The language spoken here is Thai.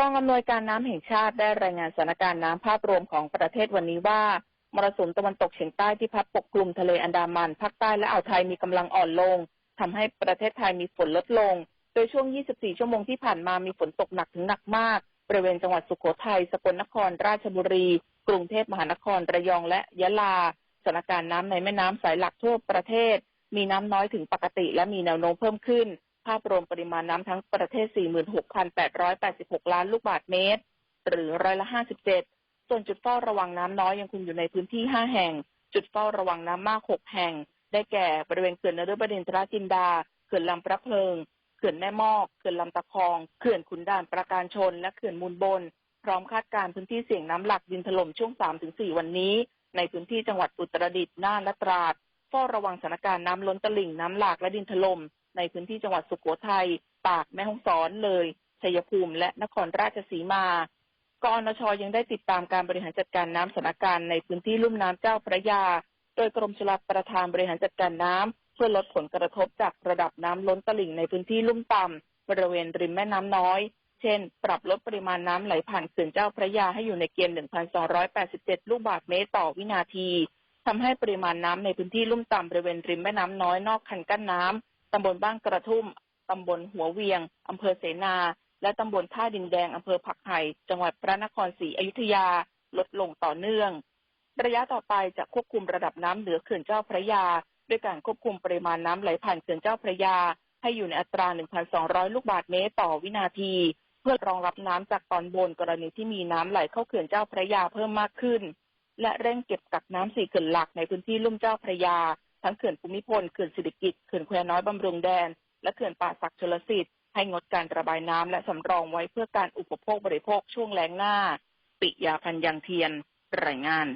กองอำนวยการน้ำแห่งชาติได้รายงานสถานการณ์น้ำภาพรวมของประเทศวันนี้ว่ามรสุมตะวันตกเฉียงใต้ที่พัดปกคลุมทะเลอันดามันภาคใต้และอ่าวไทยมีกำลังอ่อนลงทำให้ประเทศไทยมีฝนลดลง โดยช่วง 24 ชั่วโมงที่ผ่านมามีฝนตกหนักถึงหนักมาก บริเวณจังหวัดสุโขทัย สกลนคร ราชบุรี กรุงเทพมหานคร ระยองและยะลา สถานการณ์น้ำในแม่น้ำสายหลักทั่วประเทศ มีน้ำน้อยถึงปกติและมีแนวโน้มเพิ่มขึ้นาพรวมปริมาณน้ำทั้งประเทศ 46,886 ล้านลูกบาศก์เมตร หรือร้อยละ 57 ส่วนจุดเฝ้าระวังน้ำน้อยยังคงอยู่ในพื้นที่ 5 แห่ง จุดเฝ้าระวังน้ำมาก 6 แห่ง ได้แก่บริเวณเขื่อนนฤบดินทรจินดา เขื่อนลำพระเพลิง เขื่อนแม่มอก เขื่อนลำตะคอง เขื่อนขุนด่านประการชน และเขื่อนมูลบน พร้อมคาดการพื้นที่เสี่ยงน้ำหลักดินถล่มช่วง 3-4 วันนี้ ในพื้นที่จังหวัดอุตรดิตถ์ น่าน และตราดเฝ้าระวังสถานการณ์น้ำล้นตลิ่งน้ำหลากและดินถล่ม ในพื้นที่จังหวัดสุโขทัยตากแม่ฮ่องสอนเลยชัยภูมิและนครราชสีมากอนชยังได้ติดตามการบริหารจัดการน้ำสถานการณ์ในพื้นที่ลุ่มน้ำเจ้าพระยา โดยกรมชลประทานบริหารจัดการน้ำเพื่อลดผลกระทบจากระดับน้ำล้นตลิ่งในพื้นที่ลุ่มต่ำบริเวณริมแม่น้ำน้อย เช่น ปรับลดปริมาณน้ำไหลผ่านเขื่อนเจ้าพระยาให้อยู่ในเกณฑ์ 1,287 ลูกบาศก์เมตรต่อวินาทีทำให้ปริมาณน้ำในพื้นที่ลุ่มต่ำบริเวณริมแม่น้ำน้อยนอกคันกั้นน้ำ ตำบลบ้านกระทุ่มตำบลหัวเวียงอำเภอเสนา และตำบลท่าดินแดงอำเภอผักไห่จังหวัดพระนครศรีอยุธยาลดลงต่อเนื่อง ระยะต่อไปจะควบคุมระดับน้ำเหนือเขื่อนเจ้าพระยา ด้วยการควบคุมปริมาณน้ำไหลผ่านเขื่อนเจ้าพระยา ให้อยู่ในอัตรา 1,200 ลูกบาศก์เมตรต่อวินาที เพื่อรองรับน้ำจากตอนบนกรณีที่มีน้ำไหลเข้าเขื่อนเจ้าพระยาเพิ่มมากขึ้น และเร่งเก็บกักน้ำสี่เขื่อนหลักในพื้นที่ลุ่มเจ้าพระยา ทั้งเขื่อนภูมิพลเขื่อนสิริกิติ์เขื่อนแควน้อยบำรุงแดน และเขื่อนป่าศักชลสิทธิ์ให้งดการระบายน้ำและสำรองไว้เพื่อการอุปโภคบริโภคช่วงแล้งหน้า ปิยาพันยังเทียนรายงาน